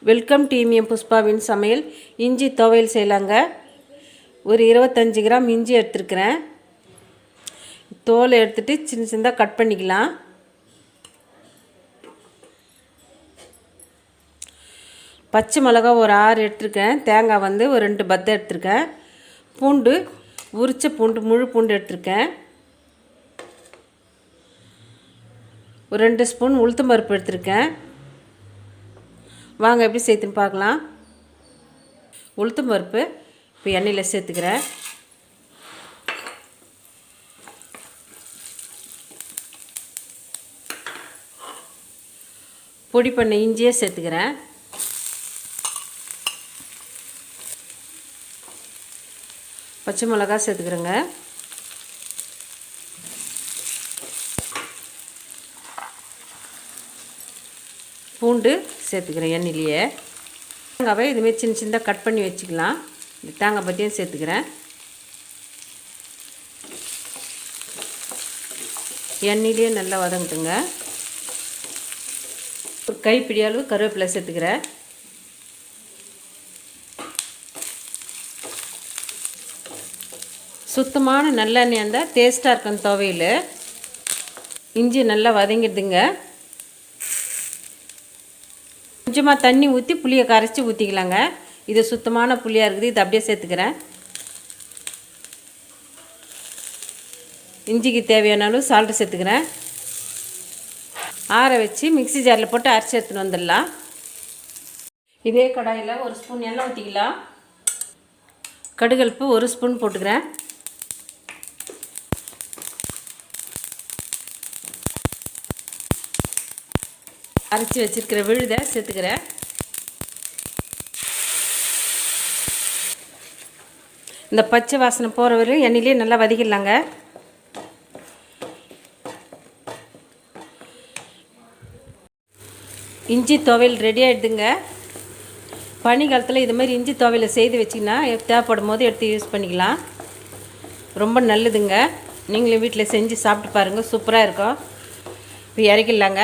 Welcome டீமியம் புஷ்பாவின் சமையல். இஞ்சி துவையல் செய்யலாங்க. ஒரு இருபத்தஞ்சி கிராம் இஞ்சி எடுத்துருக்கிறேன். தோலை எடுத்துட்டு சின்ன சின்னதாக கட் பண்ணிக்கலாம். பச்சை மிளகா ஒரு ஆறு எடுத்திருக்கேன். தேங்காய் வந்து ஒரு ரெண்டு பத்தை எடுத்திருக்கேன். பூண்டு உரிச்ச பூண்டு முழு பூண்டு எடுத்திருக்கேன். ஒரு ரெண்டு ஸ்பூன் உளுத்தம்பருப்பு எடுத்திருக்கேன். வாங்க எப்படி சேர்த்துன்னு பார்க்கலாம். உளுத்தம் பருப்பு இப்போ எண்ணெயில் சேர்த்துக்கிறேன். பொடி பண்ண இஞ்சியே சேர்த்துக்கிறேன். பச்சை மிளகா சேர்த்துக்கிறேங்க. பூண்டு சேர்த்துக்கிறேன் எண்ணெயிலேயே. தேங்காவை இதுமாரி சின்ன சின்னதாக கட் பண்ணி வச்சுக்கலாம். இந்த தேங்காய் பற்றியும் சேர்த்துக்கிறேன். எண்ணெயிலேயே நல்லா வதங்கிட்டுங்க. ஒரு கைப்பிடி அளவு கருவேப்பிலை சேர்த்துக்கிறேன். சுத்தமான நல்லெண்ணெய் இருந்தால் டேஸ்ட்டாக இருக்கும் துவையில். இஞ்சி நல்லா வதங்கிடுதுங்க. கொஞ்சமாக தண்ணி ஊற்றி புளியை கரைச்சி ஊற்றிக்கலாங்க இது சுத்தமான புளியாக இருக்குது. இது அப்படியே சேர்த்துக்கிறேன். இஞ்சிக்கு தேவையான அளவு சால்ட்டு சேர்த்துக்கிறேன். ஆற வச்சு மிக்ஸி ஜாரில் போட்டு அரைச்சி எடுத்துன்னு வந்துடலாம். இதே கடாயில் ஒரு ஸ்பூன் எண்ணெய் ஊற்றிக்கலாம் கடுகல்ப்பு ஒரு ஸ்பூன் போட்டுக்கிறேன். அரைச்சி வச்சுருக்கிற விழுதை சேர்த்துக்கிறேன். இந்த பச்சை வாசனை போகிற வரையும் எண்ணெயிலே நல்லா வதக்கிடலாங்க. இஞ்சி துவையல் ரெடி ஆகிடுதுங்க பனி காலத்தில் இது மாதிரி இஞ்சி துவையலை செய்து வச்சிங்கன்னா தேவைப்படும் போது எடுத்து யூஸ் பண்ணிக்கலாம். ரொம்ப நல்லதுங்க. நீங்களும் வீட்டில் செஞ்சு சாப்பிட்டு பாருங்கள் சூப்பராக இருக்கும். இப்போ இறக்கிடலாங்க.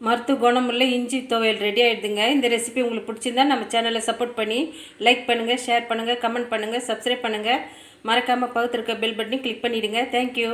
மருத்துவ குணமுள்ள இஞ்சி துவையல் ரெடி ஆகிடுதுங்க இந்த ரெசிபி உங்களுக்கு பிடிச்சிருந்தா நம்ம சேனலை சப்போர்ட் பண்ணி லைக் பண்ணுங்கள் ஷேர் பண்ணுங்கள் கமெண்ட் பண்ணுங்கள் சப்ஸ்கிரைப் பண்ணுங்கள் மறக்காமல் பக்கத்தில் இருக்க பெல் பட்டனையும் கிளிக் பண்ணிவிடுங்க தேங்க்யூ